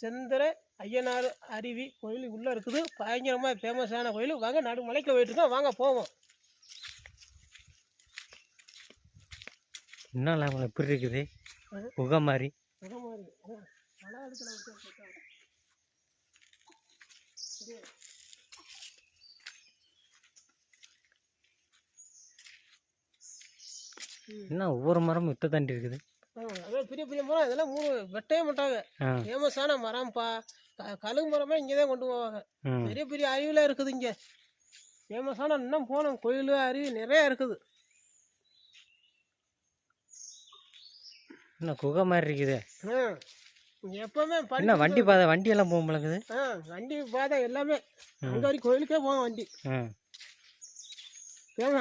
செந்தர ஐயனார் அருவி கோயில் உள்ளே இருக்குது. பயங்கரமாக ஃபேமஸான கோயில். வாங்க நடு மலைக்கு போயிட்டு இருக்கோம் வாங்க போவோம். என்ன லாபம் எப்படி இருக்குது? புகை மாதிரி. என்ன ஒவ்வொரு மரமும் இத்த தாண்டி இருக்குது? பெரிய பெரிய மரம் இதெல்லாம் மூணு வெட்டவே மாட்டாங்க. ஃபேமஸான மரம்ப்பா. கழுகு மரமே இங்கே தான் கொண்டு போவாங்க. பெரிய பெரிய அருவிலாம் இருக்குது இங்கே. ஃபேமஸான இன்னும் போனோம் கோயில் அருவி நிறையா இருக்குது. என்ன குகை மாதிரி இருக்குது. எப்பவுமே என்ன வண்டி பாதை வண்டி எல்லாம் போக ஆ வண்டி பாதை எல்லாமே. அங்கே வரைக்கும் கோயிலுக்கே போவோம் வண்டி.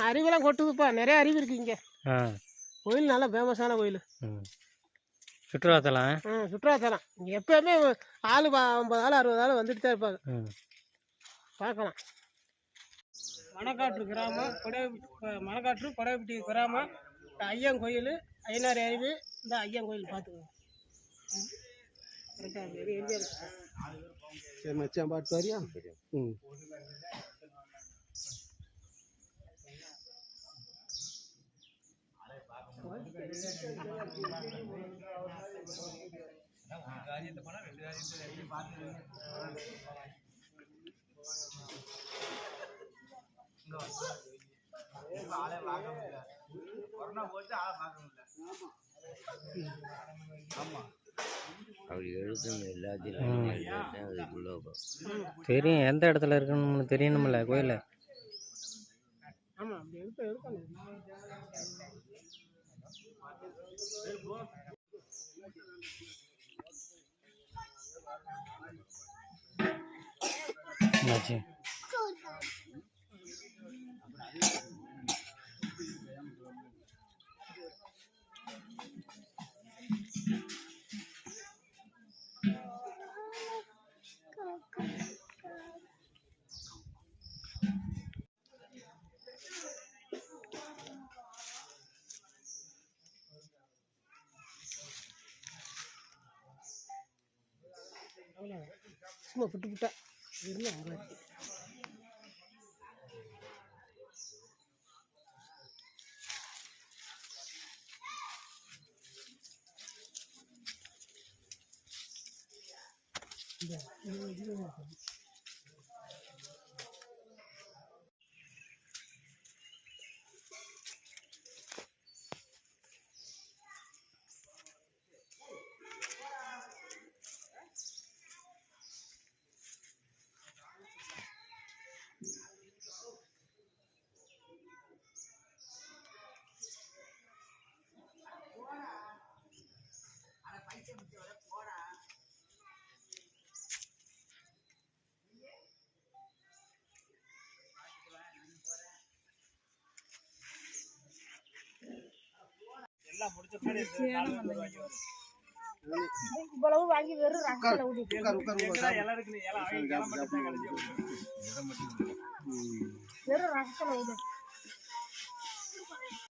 அருவிலாம் கொட்டுதுப்பா. நிறைய அருவி இருக்குது இங்கே. கோயில் நல்லா ஃபேமஸான கோயில். சுற்றுலாத்தலம். ஆ சுற்றுலாத்தலம். இங்கே எப்போயுமே ஆள் ஐம்பது ஆள் அறுபது ஆள் வந்துட்டு தான் இருப்பாங்க பார்க்கலாம். மணக்காற்று கிராமம் கொடை மணக்காற்று கொடைப்பட்டி கிராமம் இந்த ஐயன் கோயில் ஐயனார் அருவி இந்த ஐயன் கோயில் பார்த்துக்கோங்க. கரெக்டாக சரி மச்சான் பாட்டு வரியா ம். அப்படி எழுதுன எல்லாத்தையும் எழுதிட்டேன் அதுக்குள்ள தெரியும் எந்த இடத்துல இருக்குன்னு தெரியணுமில்ல கோயில் ஆமாம் சும்மா புட்டு புட்டா என்னாச்சு சும்மா விட்டு விட்டா இருந்தால் வராது இவ்வளவு வாங்கி வெறும் ரசத்தில் ஊட்டு